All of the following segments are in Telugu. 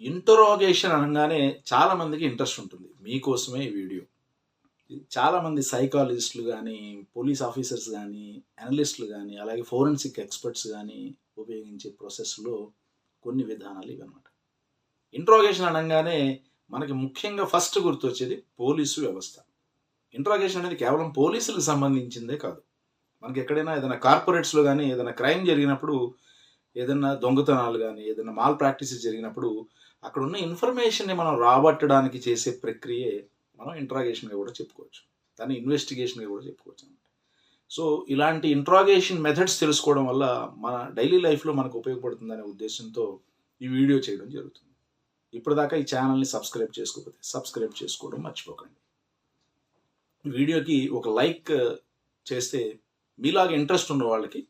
ఇంటరోగేషన్ అనగానే చాలామందికి ఇంట్రెస్ట్ ఉంటుంది. మీకోసమే ఈ వీడియో. చాలామంది సైకాలజిస్టులు కానీ పోలీస్ ఆఫీసర్స్ కానీ అనలిస్టులు కానీ అలాగే ఫోరెన్సిక్ ఎక్స్పర్ట్స్ కానీ ఉపయోగించే ప్రాసెస్లో కొన్ని విధానాలు ఇవన్నమాట. ఇంట్రోగేషన్ అనగానే మనకి ముఖ్యంగా ఫస్ట్ గుర్తొచ్చేది పోలీసు వ్యవస్థ. ఇంట్రాగేషన్ అనేది కేవలం పోలీసులకు సంబంధించిందే కాదు. మనకి ఎక్కడైనా ఏదైనా కార్పొరేట్స్లో కానీ ఏదైనా క్రైమ్ జరిగినప్పుడు ఏదైనా దొంగతనాలు కానీ ఏదైనా మాల్ ప్రాక్టీసెస్ జరిగినప్పుడు అక్కడ ఉన్న ఇన్ఫర్మేషన్ని మనం రాబట్టడానికి చేసే ప్రక్రియే మనం ఇంట్రాగేషన్గా కూడా చెప్పుకోవచ్చు. దాన్ని ఇన్వెస్టిగేషన్గా కూడా చెప్పుకోవచ్చు అనమాట సో ఇలాంటి ఇంట్రాగేషన్ మెథడ్స్ తెలుసుకోవడం వల్ల మన డైలీ లైఫ్లో మనకు ఉపయోగపడుతుందనే ఉద్దేశంతో ఈ వీడియో చేయడం జరుగుతుంది. ఇప్పటిదాకా ఈ ఛానల్ని సబ్స్క్రైబ్ చేసుకోకపోతే సబ్స్క్రైబ్ చేసుకోవడం మర్చిపోకండి. వీడియోకి ఒక లైక్ చేస్తే మీలాగా ఇంట్రెస్ట్ ఉన్న వాళ్ళకి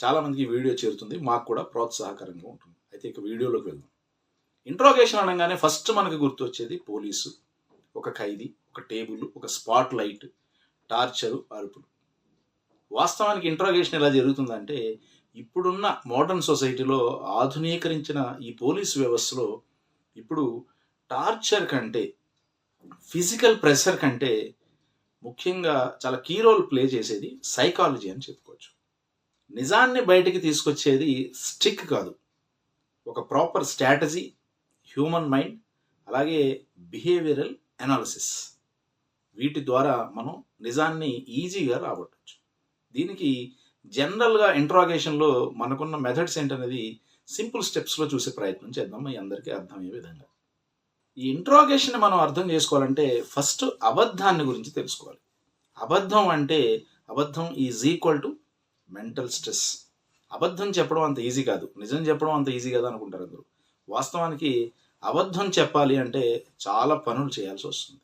చాలామందికి వీడియో చేరుతుంది మాకు కూడా ప్రోత్సాహకరంగా ఉంటుంది. అయితే ఇక వీడియోలోకి వెళ్దాం. ఇంట్రోగేషన్ అనగానే ఫస్ట్ మనకు గుర్తొచ్చేది పోలీసు ఒక ఖైదీ ఒక టేబుల్ ఒక స్పాట్ లైట్ టార్చరు అరుపులు. వాస్తవానికి ఇంట్రోగేషన్ ఎలా జరుగుతుందంటే ఇప్పుడున్న మోడర్న్ సొసైటీలో ఆధునీకరించిన ఈ పోలీసు వ్యవస్థలో ఇప్పుడు టార్చర్ కంటే ఫిజికల్ ప్రెషర్ కంటే ముఖ్యంగా చాలా కీ రోల్ ప్లే చేసేది సైకాలజీ అని చెప్పుకోవచ్చు. నిజాన్ని బయటికి తీసుకొచ్చేది స్టిక్ కాదు. ఒక ప్రాపర్ స్ట్రాటజీ హ్యూమన్ మైండ్ అలాగే బిహేవియరల్ అనాలిసిస్. వీటి ద్వారా మనం నిజాన్ని ఈజీగా రాబట్టవచ్చు దీనికి జనరల్గా ఇంట్రాగేషన్లో మనకున్న మెథడ్స్ ఏంటనేది సింపుల్ స్టెప్స్లో చూసే ప్రయత్నం చేద్దాం. మీ అందరికీ అర్థమయ్యే విధంగా. ఈ ఇంట్రాగేషన్ మనం అర్థం చేసుకోవాలంటే ఫస్ట్ అబద్ధాన్ని గురించి తెలుసుకోవాలి. అబద్ధం అంటే అబద్ధం is equal to mental stress. అబద్ధం చెప్పడం అంత ఈజీ కాదు. నిజం చెప్పడం అంత ఈజీ కాదు అనుకుంటారు అందరూ. వాస్తవానికి అబద్ధం చెప్పాలి అంటే చాలా పనులు చేయాల్సి వస్తుంది.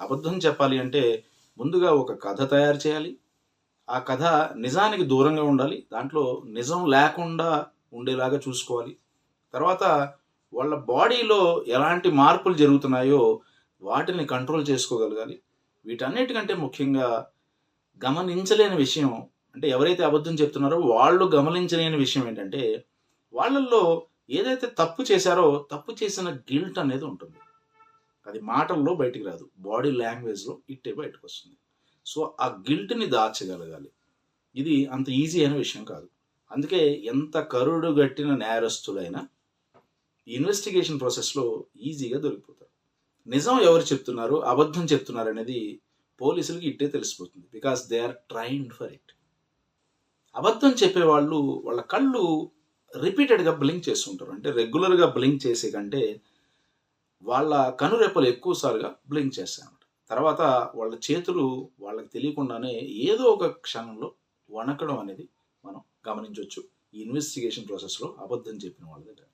అబద్ధం చెప్పాలి అంటే ముందుగా ఒక కథ తయారు చేయాలి. ఆ కథ నిజానికి దూరంగా ఉండాలి. దాంట్లో నిజం లేకుండా ఉండేలాగా చూసుకోవాలి. తర్వాత వాళ్ళ బాడీలో ఎలాంటి మార్పులు జరుగుతున్నాయో వాటిని కంట్రోల్ చేసుకోగలగాలి. వీటన్నిటికంటే ముఖ్యంగా గమనించలేని విషయం అంటే ఎవరైతే అబద్ధం చెప్తున్నారో వాళ్ళు గమనించలేని విషయం ఏంటంటే వాళ్ళల్లో ఏదైతే తప్పు చేశారో తప్పు చేసిన గిల్ట్ అనేది ఉంటుంది. అది మాటల్లో బయటికి రాదు. బాడీ లాంగ్వేజ్లో ఇట్టే బయటకు వస్తుంది సో ఆ గిల్ట్ని దాచగలగాలి. ఇది అంత ఈజీ అయిన విషయం కాదు. అందుకే ఎంత కరుడు గట్టిన నేరస్తులైనా ఇన్వెస్టిగేషన్ ప్రాసెస్లో ఈజీగా దొరికిపోతారు. నిజం ఎవరు చెప్తున్నారు అబద్ధం చెప్తున్నారు అనేది పోలీసులకి ఇట్టే తెలిసిపోతుంది. Because they are trained for it. అబద్ధం చెప్పేవాళ్ళు వాళ్ళ కళ్ళు రిపీటెడ్గా బ్లింక్ చేస్తుంటారు. అంటే రెగ్యులర్గా బ్లింక్ చేసే కంటే వాళ్ళ కనురెప్పలు ఎక్కువసార్లుగా బ్లింక్ చేస్తాయన్నమాట. తర్వాత వాళ్ళ చేతులు వాళ్ళకి తెలియకుండానే ఏదో ఒక క్షణంలో వణకడం అనేది మనం గమనించవచ్చు. ఈ ఇన్వెస్టిగేషన్ ప్రాసెస్లో అబద్ధం చెప్పిన వాళ్ళ దగ్గర.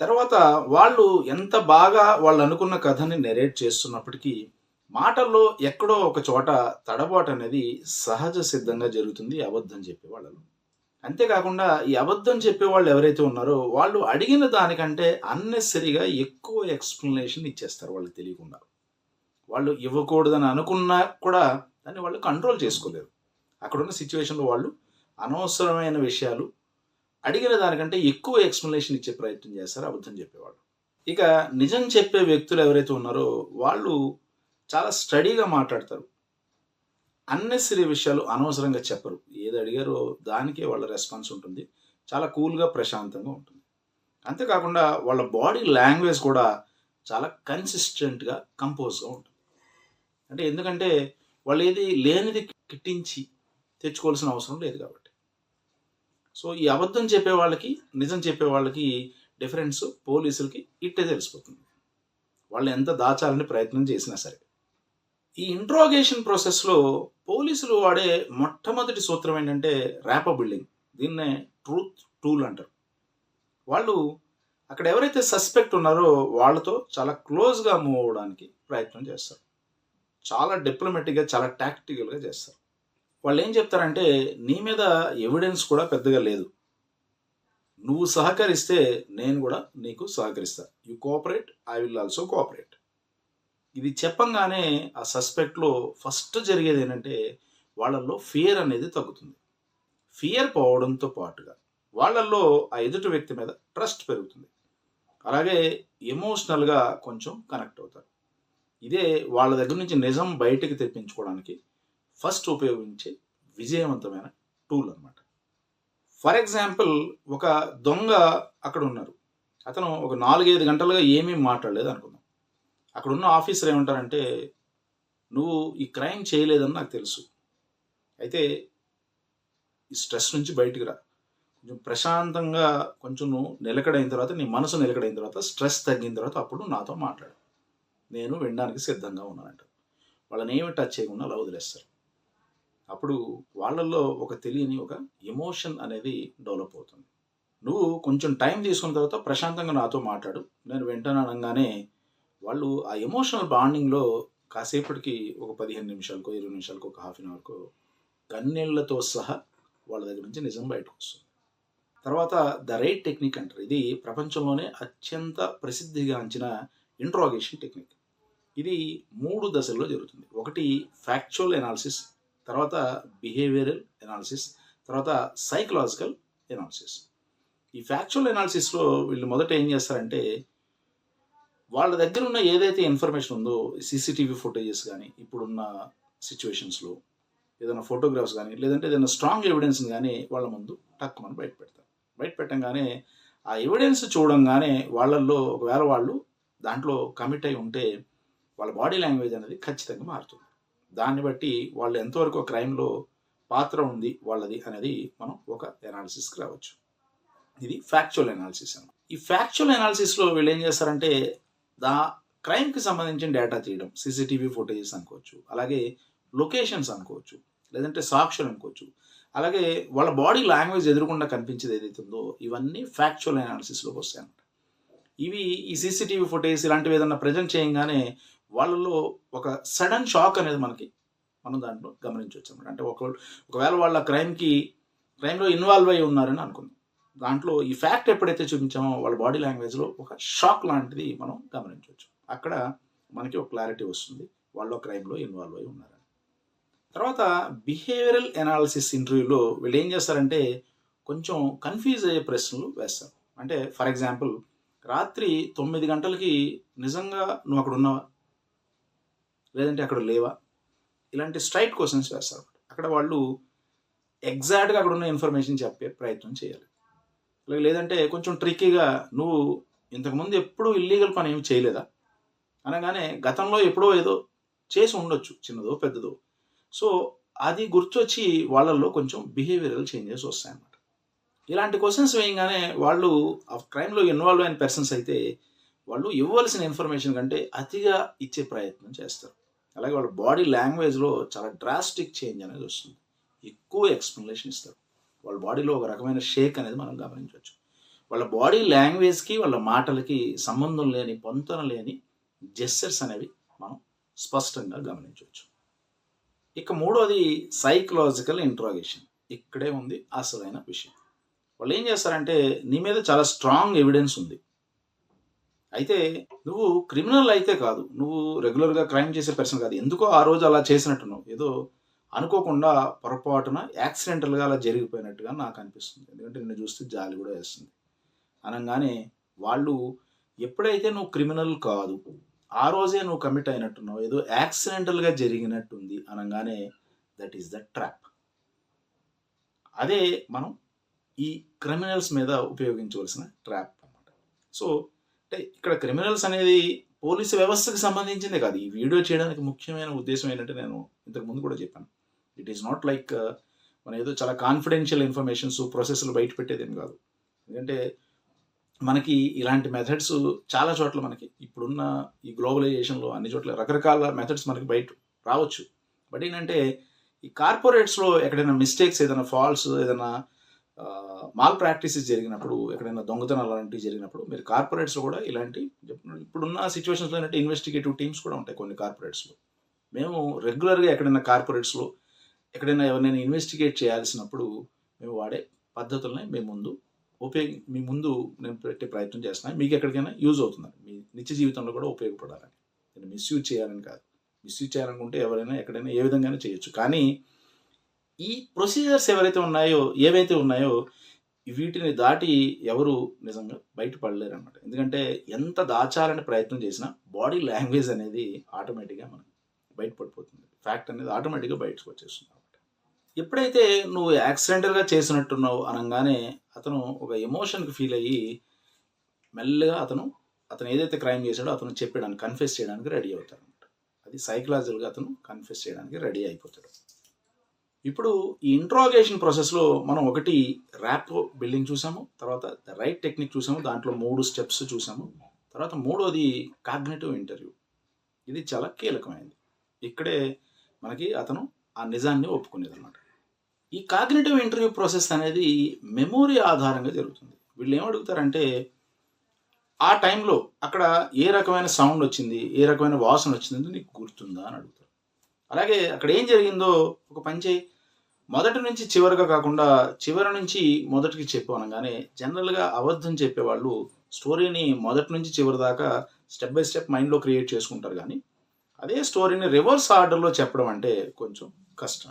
తర్వాత వాళ్ళు ఎంత బాగా వాళ్ళు అనుకున్న కథని నెరేట్ చేస్తున్నప్పటికీ మాటల్లో ఎక్కడో ఒక చోట తడబాటు అనేది సహజ సిద్ధంగా జరుగుతుంది అబద్ధం చెప్పే వాళ్ళలో అంతేకాకుండా ఈ అబద్ధం చెప్పే వాళ్ళు ఎవరైతే ఉన్నారో వాళ్ళు అడిగిన దానికంటే అన్నెసరిగా ఎక్కువ ఎక్స్ప్లెనేషన్ ఇచ్చేస్తారు వాళ్ళు తెలియకుండా. వాళ్ళు ఇవ్వకూడదని అనుకున్నా కూడా దాన్ని వాళ్ళు కంట్రోల్ చేసుకోలేరు. అక్కడున్న సిచ్యువేషన్లో వాళ్ళు అనవసరమైన విషయాలు అడిగిన దానికంటే ఎక్కువ ఎక్స్ప్లెనేషన్ ఇచ్చే ప్రయత్నం చేస్తారు అబద్ధం చెప్పేవాళ్ళు. ఇక నిజం చెప్పే వ్యక్తులు ఎవరైతే ఉన్నారో వాళ్ళు చాలా స్టడీగా మాట్లాడతారు. అన్నెసరీ విషయాలు అనవసరంగా చెప్పరు. ఏది అడిగారో దానికే వాళ్ళ రెస్పాన్స్ ఉంటుంది. చాలా కూల్గా ప్రశాంతంగా ఉంటుంది. అంతేకాకుండా వాళ్ళ బాడీ లాంగ్వేజ్ కూడా చాలా కన్సిస్టెంట్గా కంపోజ్గా ఉంటుంది. అంటే ఎందుకంటే వాళ్ళు ఏది లేనిది కిట్టించి తెచ్చుకోవాల్సిన అవసరం లేదు కాబట్టి. సో ఈ అబద్ధం చెప్పే వాళ్ళకి నిజం చెప్పే వాళ్ళకి డిఫరెన్స్ పోలీసులకి ఇట్టే తెలిసిపోతుంది. వాళ్ళు ఎంత దాచాలని ప్రయత్నం చేసినా సరే. ఈ ఇంట్రోగేషన్ ప్రాసెస్లో పోలీసులు వాడే మొట్టమొదటి సూత్రం ఏంటంటే ర్యాప బిల్డింగ్ దీన్నే ట్రూత్ టూల్ అంటారు. వాళ్ళు అక్కడ ఎవరైతే సస్పెక్ట్ ఉన్నారో వాళ్ళతో చాలా క్లోజ్గా మూవ్ అవ్వడానికి ప్రయత్నం చేస్తారు. చాలా డిప్లొమెటిక్గా చాలా టాక్టికల్గా చేస్తారు. వాళ్ళు ఏం చెప్తారంటే నీ మీద ఎవిడెన్స్ కూడా పెద్దగా లేదు. నువ్వు సహకరిస్తే నేను కూడా నీకు సహకరిస్తా. You cooperate I will also cooperate ఇది చెప్పంగానే ఆ సస్పెక్ట్లో ఫస్ట్ జరిగేది ఏంటంటే వాళ్ళల్లో ఫియర్ అనేది తగ్గుతుంది. ఫియర్ పోవడంతో పాటుగా వాళ్ళల్లో ఆ ఎదుటి వ్యక్తి మీద ట్రస్ట్ పెరుగుతుంది. అలాగే ఎమోషనల్గా కొంచెం కనెక్ట్ అవుతారు. ఇదే వాళ్ళ దగ్గర నుంచి నిజం బయటికి తెప్పించుకోవడానికి ఫస్ట్ ఉపయోగించే విజయవంతమైన టూల్ అన్నమాట. ఫర్ ఎగ్జాంపుల్ ఒక దొంగ అక్కడ ఉన్నారు. అతను ఒక నాలుగైదు గంటలుగా ఏమీ మాట్లాడలేదు అనుకుందాం. అక్కడ ఉన్న ఆఫీసర్ ఏమంటారంటే నువ్వు ఈ క్రైమ్ చేయలేదని నాకు తెలుసు. అయితే ఈ స్ట్రెస్ నుంచి బయటికి రా. కొంచెం ప్రశాంతంగా కొంచెం నువ్వు నిలకడైన తర్వాత నీ మనసు నిలకడైన తర్వాత స్ట్రెస్ తగ్గిన తర్వాత అప్పుడు నాతో మాట్లాడు. నేను వినడానికి సిద్ధంగా ఉన్నానంట. వాళ్ళని ఏమి టచ్ చేయకుండా అలా వదిలేస్తారు. అప్పుడు వాళ్ళల్లో ఒక తెలియని ఒక ఎమోషన్ అనేది డెవలప్ అవుతుంది. నువ్వు కొంచెం టైం తీసుకున్న తర్వాత ప్రశాంతంగా నాతో మాట్లాడు. నేను వెంటనే అనగానే వాళ్ళు ఆ ఎమోషనల్ బాండింగ్లో కాసేపటికి ఒక పదిహేను నిమిషాలకో ఇరవై నిమిషాలకో ఒక హాఫ్ అన్ అవర్కో కన్నీళ్ళతో సహా వాళ్ళ దగ్గర నుంచి నిజం బయటకు వస్తుంది. తర్వాత ద రైట్ టెక్నిక్ అంటారు. ఇది ప్రపంచంలోనే అత్యంత ప్రసిద్ధిగాంచిన ఇంట్రాగేషన్ టెక్నిక్. ఇది మూడు దశల్లో జరుగుతుంది. ఒకటి ఫ్యాక్చువల్ ఎనాలిసిస్ తర్వాత బిహేవియరల్ ఎనాలిసిస్ తర్వాత సైకలాజికల్ ఎనాలిసిస్ ఈ ఫ్యాక్చువల్ ఎనాలిసిస్లో వీళ్ళు మొదట ఏం చేస్తారంటే వాళ్ళ దగ్గర ఉన్న ఏదైతే ఇన్ఫర్మేషన్ ఉందో సీసీటీవీ ఫుటేజెస్ కానీ ఇప్పుడున్న సిచ్యువేషన్స్లో ఏదైనా ఫోటోగ్రాఫ్స్ కానీ లేదంటే ఏదైనా స్ట్రాంగ్ ఎవిడెన్స్ కానీ వాళ్ళ ముందు టక్కుమని బయట పెడతారు. బయట పెట్టంగానే ఆ ఎవిడెన్స్ చూడంగానే వాళ్ళల్లో ఒకవేళ వాళ్ళు దాంట్లో కమిట్ అయి ఉంటే వాళ్ళ బాడీ లాంగ్వేజ్ అనేది ఖచ్చితంగా మారుతుంది. దాన్ని బట్టి వాళ్ళు ఎంతవరకు క్రైమ్లో పాత్ర ఉంది వాళ్ళది అనేది మనం ఒక ఎనాలిసిస్కి రావచ్చు. ఇది ఫ్యాక్చువల్ ఎనాలిసిస్ అన్నమాట. ఈ ఫ్యాక్చువల్ ఎనాలిసిస్లో వీళ్ళు ఏం చేస్తారంటే దా క్రైమ్కి సంబంధించిన డేటా తీయడం సీసీటీవీ ఫుటేజెస్ అనుకోవచ్చు అలాగే లొకేషన్స్ అనుకోవచ్చు లేదంటే సాక్షులు అనుకోవచ్చు. అలాగే వాళ్ళ బాడీ లాంగ్వేజ్ ఎదురకుండా కనిపించేది ఏదైతే ఉందో ఇవన్నీ ఫ్యాక్చువల్ అనాలిసిస్లోకి వస్తాయన్నమాట. ఇవి ఈ సీసీటీవీ ఫుటేజ్ ఇలాంటివి ఏదైనా ప్రజెంట్ చేయగానే వాళ్ళలో ఒక సడన్ షాక్ అనేది మనకి మనం దాంట్లో గమనించవచ్చు అనమాట అంటే ఒక ఒకవేళ వాళ్ళ క్రైమ్కి క్రైమ్లో ఇన్వాల్వ్ అయి ఉన్నారని అనుకుందాం. దాంట్లో ఈ ఫ్యాక్ట్ ఎప్పుడైతే చూపించామో వాళ్ళ బాడీ లాంగ్వేజ్లో ఒక షాక్ లాంటిది మనం గమనించవచ్చు. అక్కడ మనకి ఒక క్లారిటీ వస్తుంది. వాళ్ళు క్రైమ్లో ఇన్వాల్వ్ అయి ఉన్నారని. తర్వాత బిహేవియరల్ ఎనాలిసిస్ ఇంటర్వ్యూలో వీళ్ళు ఏం చేస్తారంటే కొంచెం కన్ఫ్యూజ్ అయ్యే ప్రశ్నలు వేస్తారు. అంటే ఫర్ ఎగ్జాంపుల్ రాత్రి తొమ్మిది గంటలకి నిజంగా నువ్వు అక్కడ ఉన్నావా? లేదంటే అక్కడ లేవా? ఇలాంటి స్ట్రైట్ క్వశ్చన్స్ వేస్తారు. అక్కడ వాళ్ళు ఎగ్జాక్ట్గా అక్కడ ఉన్న ఇన్ఫర్మేషన్ చెప్పే ప్రయత్నం చేయాలి. లేదంటే కొంచెం ట్రిక్కీగా నువ్వు ఇంతకుముందు ఎప్పుడూ ఇల్లీగల్ పని ఏమి చేయలేదా? అనగానే గతంలో ఎప్పుడో ఏదో చేసి ఉండొచ్చు చిన్నదో పెద్దదో. సో అది గుర్తొచ్చి వాళ్ళల్లో కొంచెం బిహేవియరల్ చేంజెస్ వస్తాయన్నమాట. ఇలాంటి క్వశ్చన్స్ వేయగానే వాళ్ళు ఆ క్రైమ్లో ఇన్వాల్వ్ అయిన పర్సన్స్ అయితే వాళ్ళు ఇవ్వాల్సిన ఇన్ఫర్మేషన్ కంటే అతిగా ఇచ్చే ప్రయత్నం చేస్తారు. అలాగే వాళ్ళ బాడీ లాంగ్వేజ్లో చాలా డ్రాస్టిక్ చేంజ్ అనేది వస్తుంది. ఎక్కువ ఎక్స్ప్లెనేషన్ ఇస్తారు. వాళ్ళ బాడీలో ఒక రకమైన షేక్ అనేది మనం గమనించవచ్చు. వాళ్ళ బాడీ లాంగ్వేజ్కి వాళ్ళ మాటలకి సంబంధం లేని పొంతన లేని జెస్చర్స్ అనేవి మనం స్పష్టంగా గమనించవచ్చు. ఇక మూడోది సైకలాజికల్ ఇంట్రాగేషన్. ఇక్కడే ఉంది అసలైన విషయం. వాళ్ళు ఏం చేస్తారంటే నీ మీద చాలా స్ట్రాంగ్ ఎవిడెన్స్ ఉంది. అయితే నువ్వు క్రిమినల్ అయితే కాదు నువ్వు రెగ్యులర్గా క్రైమ్ చేసే పర్సన్ కాదు. ఎందుకో ఆ రోజు అలా చేసినట్టున్నావు. ఏదో అనుకోకుండా పొరపాటున యాక్సిడెంటల్గా అలా జరిగిపోయినట్టుగా నాకు అనిపిస్తుంది. ఎందుకంటే నిన్ను చూస్తే జాలి కూడా వేస్తుంది. అనగానే వాళ్ళు ఎప్పుడైతే నువ్వు క్రిమినల్ కాదు ఆ రోజే నువ్వు కమిట్ అయినట్టున్నావు ఏదో యాక్సిడెంటల్గా జరిగినట్టుంది అనగానే దట్ ఈస్ ద ట్రాప్. అదే మనం ఈ క్రిమినల్స్ మీద ఉపయోగించవలసిన ట్రాప్ అన్నమాట. సో అంటే ఇక్కడ క్రిమినల్స్ అనేది పోలీసు వ్యవస్థకు సంబంధించిందే కాదు. ఈ వీడియో చేయడానికి ముఖ్యమైన ఉద్దేశం ఏంటంటే నేను ఇంతకు ముందు కూడా చెప్పాను. ఇట్ ఈస్ నాట్ లైక్ మన ఏదో చాలా కాన్ఫిడెన్షియల్ ఇన్ఫర్మేషన్స్ ప్రాసెస్లు బయట పెట్టేదేం కాదు. ఎందుకంటే మనకి ఇలాంటి మెథడ్స్ చాలా చోట్ల మనకి ఇప్పుడున్న ఈ గ్లోబలైజేషన్లో అన్ని చోట్ల రకరకాల మెథడ్స్ మనకి బయట రావచ్చు. బట్ ఏంటంటే ఈ కార్పొరేట్స్లో ఎక్కడైనా మిస్టేక్స్ ఏదైనా ఫాల్స్ ఏదైనా మాల్ ప్రాక్టీసెస్ జరిగినప్పుడు ఎక్కడైనా దొంగతనాలు అలాంటివి జరిగినప్పుడు మీరు కార్పొరేట్స్లో కూడా ఇలాంటి ఇప్పుడున్న సిచ్యువేషన్స్లో ఏంటంటే ఇన్వెస్టిగేటివ్ టీమ్స్ కూడా ఉంటాయి కొన్ని కార్పొరేట్స్లో మేము రెగ్యులర్గా ఎక్కడైనా కార్పొరేట్స్లో ఎక్కడైనా ఎవరినైనా ఇన్వెస్టిగేట్ చేయాల్సినప్పుడు మేము వాడే పద్ధతుల్ని మేము ముందు ఉపయోగి మీ ముందు నేను పెట్టే ప్రయత్నం చేస్తున్నాను మీకు ఎక్కడికైనా యూజ్ అవుతుందని మీ నిత్య జీవితంలో కూడా ఉపయోగపడాలని. నేను మిస్యూజ్ చేయాలని కాదు. మిస్యూజ్ చేయాలనుకుంటే ఎవరైనా ఎక్కడైనా ఏ విధంగానే చేయొచ్చు. కానీ ఈ ప్రొసీజర్స్ ఎవరైతే ఉన్నాయో ఏవైతే ఉన్నాయో వీటిని దాటి ఎవరు నిజంగా బయటపడలేరు అనమాట ఎందుకంటే ఎంత దాచాలని ప్రయత్నం చేసినా బాడీ లాంగ్వేజ్ అనేది ఆటోమేటిక్గా మనం బయటపడిపోతుంది. ఫ్యాక్ట్ అనేది ఆటోమేటిక్గా బయటకు వచ్చేస్తుంది. ఎప్పుడైతే నువ్వు యాక్సిడెంటల్గా చేసినట్టున్నావు అనగానే అతను ఒక ఎమోషన్కి ఫీల్ అయ్యి మెల్లగా అతను అతను ఏదైతే క్రైమ్ చేశాడో అతను చెప్పడానికి కన్ఫెస్ చేయడానికి రెడీ అవుతాడు అనమాట అది సైకలాజికల్గా అతను కన్ఫెస్ చేయడానికి రెడీ అయిపోతాడు. ఇప్పుడు ఈ ఇంట్రాగేషన్ ప్రాసెస్లో మనం ఒకటి ర్యాప్ బిల్డింగ్ చూసాము తర్వాత రైట్ టెక్నిక్ చూసాము దాంట్లో మూడు స్టెప్స్ చూసాము తర్వాత మూడోది కాగ్నేటివ్ ఇంటర్వ్యూ. ఇది చాలా కీలకమైనది ఇక్కడే మనకి అతను ఆ నిజాన్ని ఒప్పుకునేది అనమాట ఈ కాగ్నేటివ్ ఇంటర్వ్యూ ప్రాసెస్ అనేది మెమొరీ ఆధారంగా జరుగుతుంది. వీళ్ళు ఏమడుగుతారంటే ఆ టైంలో అక్కడ ఏ రకమైన సౌండ్ వచ్చింది ఏ రకమైన వాసన వచ్చింది నీకు గుర్తుందా? అని అడుగుతారు. అలాగే అక్కడ ఏం జరిగిందో ఒక పని చేయి. మొదటి నుంచి చివరిగా కాకుండా చివరి నుంచి మొదటికి చెప్పు అనగానే జనరల్గా అబద్ధం చెప్పేవాళ్ళు స్టోరీని మొదటి నుంచి చివరి దాకా స్టెప్ బై స్టెప్ మైండ్లో క్రియేట్ చేసుకుంటారు కానీ అదే స్టోరీని రివర్స్ ఆర్డర్లో చెప్పడం అంటే కొంచెం కష్టం.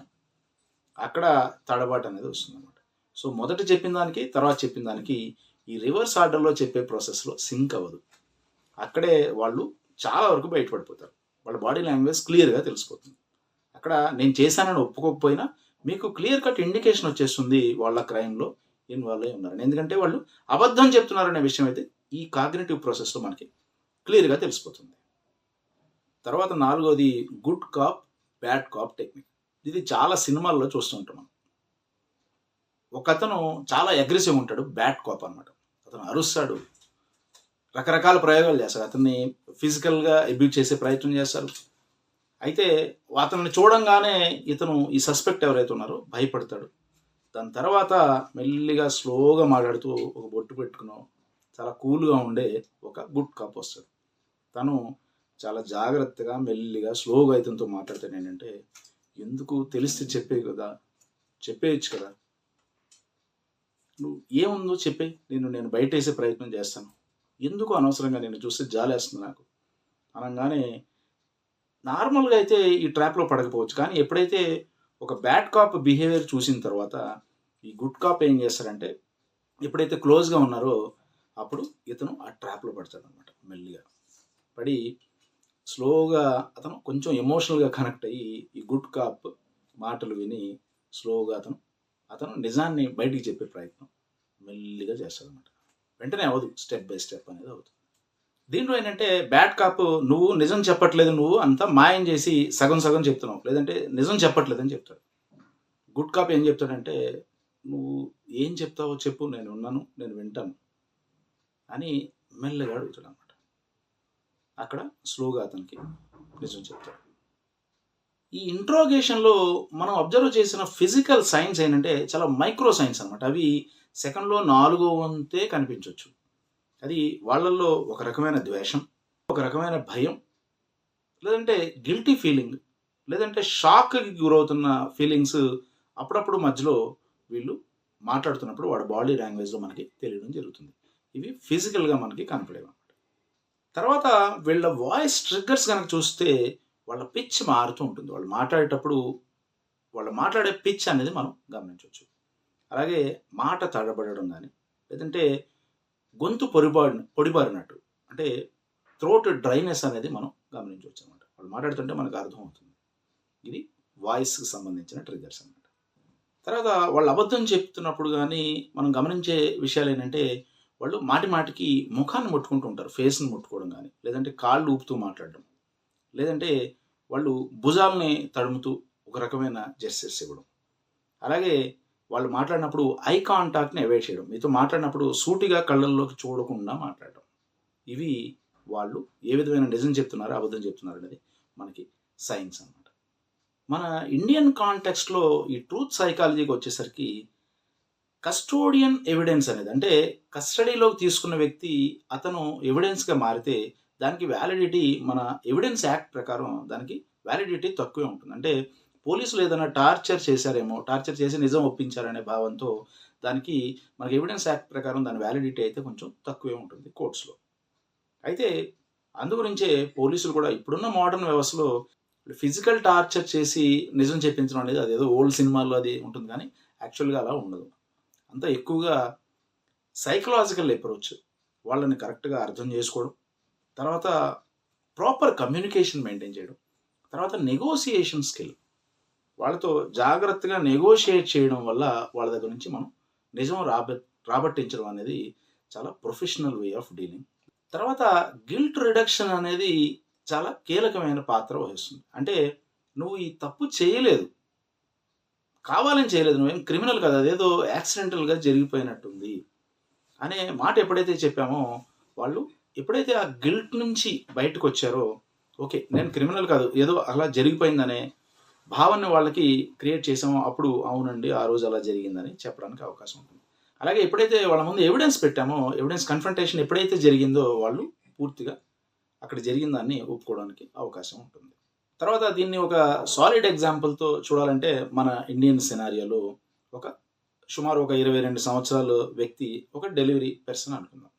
అక్కడ తడబాటు అనేది వస్తుంది అనమాట సో మొదట చెప్పిన దానికి తర్వాత చెప్పిన దానికి ఈ రివర్స్ ఆర్డర్లో చెప్పే ప్రాసెస్లో సింక్ అవ్వదు. అక్కడే వాళ్ళు చాలా వరకు బయటపడిపోతారు. వాళ్ళ బాడీ లాంగ్వేజ్ క్లియర్గా తెలిసిపోతుంది. అక్కడ నేను చేశానని ఒప్పుకోకపోయినా మీకు క్లియర్ కట్ ఇండికేషన్ వచ్చేస్తుంది వాళ్ళ క్రైమ్లో ఇన్వాల్వ్ అయి ఉన్నారని. ఎందుకంటే వాళ్ళు అబద్ధం చెప్తున్నారనే విషయం అయితే ఈ కాగ్నేటివ్ ప్రాసెస్లో మనకి క్లియర్గా తెలిసిపోతుంది. తర్వాత నాలుగోది good cop bad cop technique. ఇది చాలా సినిమాల్లో చూస్తుంటాం మనం. ఒక అతను చాలా అగ్రెసివ్ ఉంటాడు బ్యాట్ కాప్ అనమాట అతను అరుస్తాడు. రకరకాల ప్రయోగాలు చేస్తాడు. అతన్ని ఫిజికల్గా అబ్యూజ్ చేసే ప్రయత్నం చేస్తారు అయితే అతన్ని చూడంగానే ఇతను ఈ సస్పెక్ట్ ఎవరైతే ఉన్నారో భయపడతాడు. దాని తర్వాత మెల్లిగా స్లోగా మాట్లాడుతూ ఒక బొట్టు పెట్టుకుని చాలా కూల్గా ఉండే ఒక గుడ్ కాప్ వస్తాడు. తను చాలా జాగ్రత్తగా మెల్లిగా స్లోగా ఇతనితో మాట్లాడతాడు ఏంటంటే ఎందుకు తెలిస్తే చెప్పే కదా. చెప్పేయచ్చు కదా. నువ్వు ఏముందో చెప్పే. నేను నేను బయట వేసే ప్రయత్నం చేస్తాను. ఎందుకు అనవసరంగా నేను చూస్తే జాలేస్తుంది నాకు? అనగానే నార్మల్గా అయితే ఈ ట్రాప్లో పడకపోవచ్చు. కానీ ఎప్పుడైతే ఒక బ్యాడ్ కాప్ బిహేవియర్ చూసిన తర్వాత ఈ గుడ్ కాప్ ఏం చేస్తారంటే ఎప్పుడైతే క్లోజ్గా ఉన్నారో అప్పుడు ఇతను ఆ ట్రాప్లో పడతాడు అనమాట మెల్లిగా. పడి స్లోగా అతను కొంచెం ఎమోషనల్గా కనెక్ట్ అయ్యి ఈ గుడ్ కాప్ మాటలు విని స్లోగా అతను అతను నిజాన్ని బయటికి చెప్పే ప్రయత్నం మెల్లిగా చేస్తాడనమాట వెంటనే అవ్వదు. స్టెప్ బై స్టెప్ అనేది అవుతుంది. దీంట్లో ఏంటంటే బ్యాడ్ కాప్ నువ్వు నిజం చెప్పట్లేదు నువ్వు అంతా మాయం చేసి సగం సగం చెప్తున్నావు. లేదంటే నిజం చెప్పట్లేదని చెప్తాడు. గుడ్ కాప్ ఏం చెప్తాడంటే నువ్వు ఏం చెప్తావో చెప్పు నేను ఉన్నాను నేను వింటాను అని మెల్లగా అడుగుతాడు అనమాట అక్కడ స్లోగా అతనికి నిజం చెప్తాడు. ఈ ఇంట్రోగేషన్లో మనం అబ్జర్వ్ చేసిన ఫిజికల్ సైన్స్ ఏంటంటే చాలా మైక్రో సైన్స్ అనమాట అవి సెకండ్లో నాలుగో వంతే కనిపించవచ్చు అది వాళ్ళల్లో ఒక రకమైన ద్వేషం ఒక రకమైన భయం లేదంటే గిల్టీ ఫీలింగ్ లేదంటే షాక్కి గురవుతున్న ఫీలింగ్స్ అప్పుడప్పుడు మధ్యలో వీళ్ళు మాట్లాడుతున్నప్పుడు వాడి బాడీ లాంగ్వేజ్లో మనకి తెలియడం జరుగుతుంది. ఇవి ఫిజికల్గా మనకి కనపడేవి. తర్వాత వీళ్ళ వాయిస్ ట్రిగ్గర్స్ కనుక చూస్తే వాళ్ళ పిచ్ మారుతూ ఉంటుంది. వాళ్ళు మాట్లాడేటప్పుడు వాళ్ళు మాట్లాడే పిచ్ అనేది మనం గమనించవచ్చు. అలాగే మాట తడబడడం కానీ లేదంటే గొంతు పొడిబాడి పొడిబారినట్టు అంటే థ్రోట్ డ్రైనెస్ అనేది మనం గమనించవచ్చు అనమాట వాళ్ళు మాట్లాడుతుంటే మనకు అర్థమవుతుంది. ఇది వాయిస్కి సంబంధించిన ట్రిగర్స్ అనమాట తర్వాత వాళ్ళు అబద్ధం చెప్తున్నప్పుడు కానీ మనం గమనించే విషయాలు ఏంటంటే వాళ్ళు మాటి మాటికి ముఖాన్ని ముట్టుకుంటూ ఉంటారు ఫేస్ని ముట్టుకోవడం కానీ లేదంటే కాళ్ళు ఊపుతూ మాట్లాడడం. లేదంటే వాళ్ళు భుజాలని తడుముతూ ఒక రకమైన జెస్టర్స్ ఇవ్వడం. అలాగే వాళ్ళు మాట్లాడినప్పుడు ఐ కాంటాక్ట్ని అవాయిడ్ చేయడం. మీతో మాట్లాడినప్పుడు సూటిగా కళ్ళల్లోకి చూడకుండా మాట్లాడడం. ఇవి వాళ్ళు ఏ విధమైన నిజం చెప్తున్నారో అబద్ధం చెప్తున్నారు అనేది మనకి సైన్స్ అన్నమాట. మన ఇండియన్ కాంటెక్స్ట్లో ఈ ట్రూత్ సైకాలజీకి వచ్చేసరికి కస్టోడియన్ ఎవిడెన్స్ అనేది అంటే కస్టడీలోకి తీసుకున్న వ్యక్తి అతను ఎవిడెన్స్గా మారితే దానికి వ్యాలిడిటీ మన ఎవిడెన్స్ యాక్ట్ ప్రకారం దానికి వ్యాలిడిటీ తక్కువే ఉంటుంది. అంటే పోలీసులు ఏదైనా టార్చర్ చేశారేమో టార్చర్ చేసి నిజం ఒప్పించారనే భావంతో దానికి మనకి ఎవిడెన్స్ యాక్ట్ ప్రకారం దాని వ్యాలిడిటీ అయితే కొంచెం తక్కువే ఉంటుంది కోర్ట్స్లో. అయితే అందుగురించే పోలీసులు కూడా ఇప్పుడున్న మోడర్న్ వ్యవస్థలో ఫిజికల్ టార్చర్ చేసి నిజం చెప్పించడం అనేది అదేదో ఓల్డ్ సినిమాల్లో అది ఉంటుంది కానీ యాక్చువల్గా అలా ఉండదు. అంతా ఎక్కువగా సైకలాజికల్ అప్రోచ్ వాళ్ళని కరెక్ట్గా అర్థం చేసుకోవడం తర్వాత ప్రాపర్ కమ్యూనికేషన్ మెయింటైన్ చేయడం తర్వాత నెగోసియేషన్ స్కిల్ వాళ్ళతో జాగ్రత్తగా నెగోషియేట్ చేయడం వల్ల వాళ్ళ దగ్గర నుంచి మనం నిజం రాబ రాబట్టించడం అనేది చాలా ప్రొఫెషనల్ వే ఆఫ్ డీలింగ్ తర్వాత గిల్ట్ రిడక్షన్ అనేది చాలా కీలకమైన పాత్ర వహిస్తుంది. అంటే నువ్వు ఈ తప్పు చేయలేదు. కావాలని చేయలేదు నువ్వేం క్రిమినల్ కదా అదేదో యాక్సిడెంటల్గా జరిగిపోయినట్టుంది. అనే మాట ఎప్పుడైతే చెప్పామో వాళ్ళు ఎప్పుడైతే ఆ గిల్ట్ నుంచి బయటకు వచ్చారో ఓకే నేను క్రిమినల్ కాదు ఏదో అలా జరిగిపోయిందనే భావాన్ని వాళ్ళకి క్రియేట్ చేసామో అప్పుడు అవునండి ఆ రోజు అలా జరిగిందని చెప్పడానికి అవకాశం ఉంటుంది. అలాగే ఎప్పుడైతే వాళ్ళ ముందు ఎవిడెన్స్ పెట్టామో ఎవిడెన్స్ కన్ఫంటేషన్ ఎప్పుడైతే జరిగిందో వాళ్ళు పూర్తిగా అక్కడ జరిగిన దాన్ని ఒప్పుకోవడానికి అవకాశం ఉంటుంది. తర్వాత దీన్ని ఒక సాలిడ్ ఎగ్జాంపుల్తో చూడాలంటే మన ఇండియన్ సినారియోలో ఒక సుమారు ఒక ఇరవై రెండు సంవత్సరాల వ్యక్తి ఒక డెలివరీ పర్సన్ అనుకుందాం.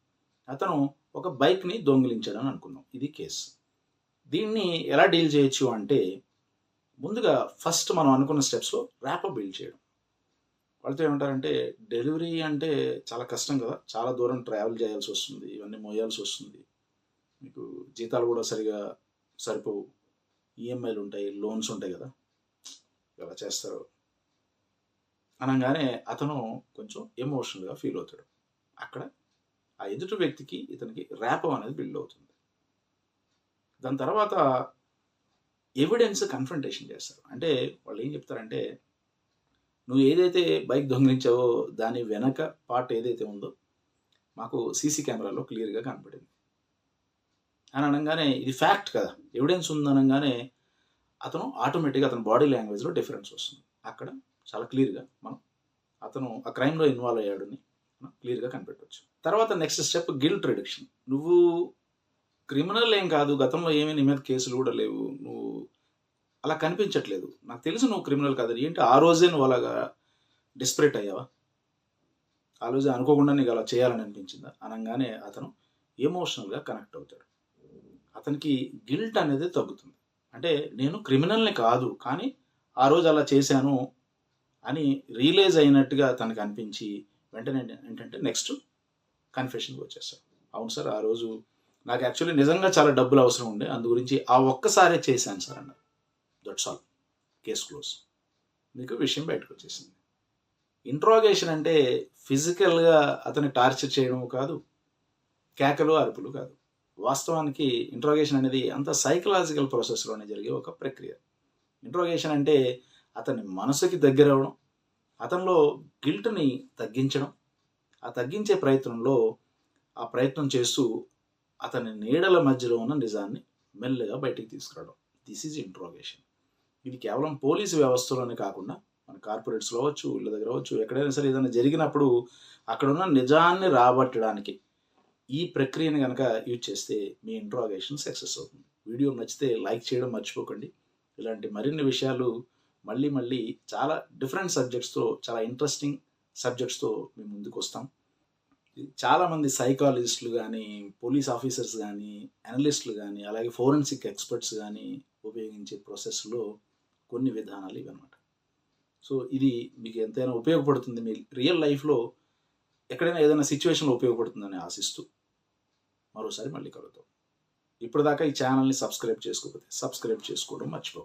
అతను ఒక బైక్ని దొంగిలించాడని అనుకుందాం. ఇది కేసు దీన్ని ఎలా డీల్ చేయొచ్చు అంటే ముందుగా ఫస్ట్ మనం అనుకున్న స్టెప్స్లో ర్యాప్ బిల్డ్ చేయడం. వాళ్ళతో ఏమంటారంటే డెలివరీ అంటే చాలా కష్టం కదా. చాలా దూరం ట్రావెల్ చేయాల్సి వస్తుంది. ఇవన్నీ మోయాల్సి వస్తుంది. మీకు జీతాలు కూడా సరిగా సరిపోవు. ఈఎంఐలు ఉంటాయి లోన్స్ ఉంటాయి కదా. ఎలా చేస్తారు. అనగానే అతను కొంచెం ఎమోషనల్గా ఫీల్ అవుతాడు. అక్కడ ఆ ఎదుటి వ్యక్తికి ఇతనికి ర్యాపం అనేది బిల్డ్ అవుతుంది. దాని తర్వాత ఎవిడెన్స్ కన్ఫrontation చేస్తారు. అంటే వాళ్ళు ఏం చెప్తారంటే నువ్వు ఏదైతే బైక్ దొంగిలించావో దాని వెనక పార్ట్ ఏదైతే ఉందో మాకు సీసీ కెమెరాలో క్లియర్గా కనపడింది. అని అనగానే ఇది ఫ్యాక్ట్ కదా. ఎవిడెన్స్ ఉందనగానే అతను ఆటోమేటిక్గా అతని బాడీ లాంగ్వేజ్లో డిఫరెన్స్ వస్తుంది. అక్కడ చాలా క్లియర్గా మనం అతను ఆ క్రైమ్లో ఇన్వాల్వ్ అయ్యాడని మనం క్లియర్గా కనిపెట్టవచ్చు తర్వాత నెక్స్ట్ స్టెప్ గిల్ట్ రిడక్షన్ నువ్వు క్రిమినల్ ఏం కాదు గతంలో ఏమీ నీ మీద కేసులు కూడా లేవు నువ్వు అలా కనిపించట్లేదు. నాకు తెలుసు నువ్వు క్రిమినల్ కాదు. ఏంటి ఆ రోజే నువ్వు అలాగా డిస్పరేట్ అయ్యావా? ఆ రోజే అనుకోకుండా నీకు అలా చేయాలని అనిపించిందా? అనగానే అతను ఎమోషనల్గా కనెక్ట్ అవుతాడు. అతనికి గిల్ట్ అనేది తగ్గుతుంది. అంటే నేను క్రిమినల్ని కాదు కానీ ఆ రోజు అలా చేశాను అని రియలైజ్ అయినట్టుగా తనకు అనిపించి వెంటనే ఏంటంటే నెక్స్ట్ కన్ఫెషన్కి వచ్చేస్తాడు. అవును సార్ ఆ రోజు నాకు యాక్చువల్లీ నిజంగా చాలా డబ్బులు అవసరం ఉండే అందు గురించి ఆ ఒక్కసారే చేశాను సార్ అన్న దట్స్ ఆల్ కేస్ క్లోజ్ మీకు విషయం బయటకు వచ్చేసింది. ఇంట్రాగేషన్ అంటే ఫిజికల్గా అతన్ని టార్చర్ చేయడం కాదు కేకలు అరుపులు కాదు. వాస్తవానికి ఇంట్రోగేషన్ అనేది అంత సైకలాజికల్ ప్రాసెస్లోనే జరిగే ఒక ప్రక్రియ. ఇంట్రోగేషన్ అంటే అతని మనసుకి దగ్గర అవడం అతనిలో గిల్ట్ని తగ్గించడం ఆ తగ్గించే ప్రయత్నంలో ఆ ప్రయత్నం చేస్తూ అతని నీడల మధ్యలో ఉన్న నిజాన్ని మెల్లగా బయటికి తీసుకురావడం. దిస్ ఈజ్ ఇంట్రోగేషన్ ఇది కేవలం పోలీసు వ్యవస్థలోనే కాకుండా మన కార్పొరేట్స్లో అవ్వచ్చు ఇళ్ళ దగ్గర అవ్వచ్చు ఎక్కడైనా సరే ఏదైనా జరిగినప్పుడు అక్కడ ఉన్న నిజాన్ని రాబట్టడానికి ఈ ప్రక్రియను కనుక యూజ్ చేస్తే మీ ఇంట్రాగేషన్ సక్సెస్ అవుతుంది. వీడియో నచ్చితే లైక్ చేయడం మర్చిపోకండి. ఇలాంటి మరిన్ని విషయాలు మళ్ళీ మళ్ళీ చాలా డిఫరెంట్ సబ్జెక్ట్స్తో చాలా ఇంట్రెస్టింగ్ సబ్జెక్ట్స్తో మేము ముందుకు వస్తాం. చాలామంది సైకాలజిస్టులు కానీ పోలీస్ ఆఫీసర్స్ కానీ అనలిస్టులు కానీ అలాగే ఫోరెన్సిక్ ఎక్స్పర్ట్స్ కానీ ఉపయోగించే ప్రాసెస్లో కొన్ని విధానాలు ఇవన్నమాట. సో ఇది మీకు ఎంతైనా ఉపయోగపడుతుంది మీ రియల్ లైఫ్లో ఎక్కడైనా ఏదైనా సిచ్యువేషన్లో ఉపయోగపడుతుందని ఆశిస్తూ. మరోసారి మళ్ళీ కలుద్దాం. ఇప్పటిదాకా ఈ ఛానల్ని సబ్స్క్రైబ్ చేసుకోకపోతే సబ్స్క్రైబ్ చేసుకోవడం మర్చిపోకండి.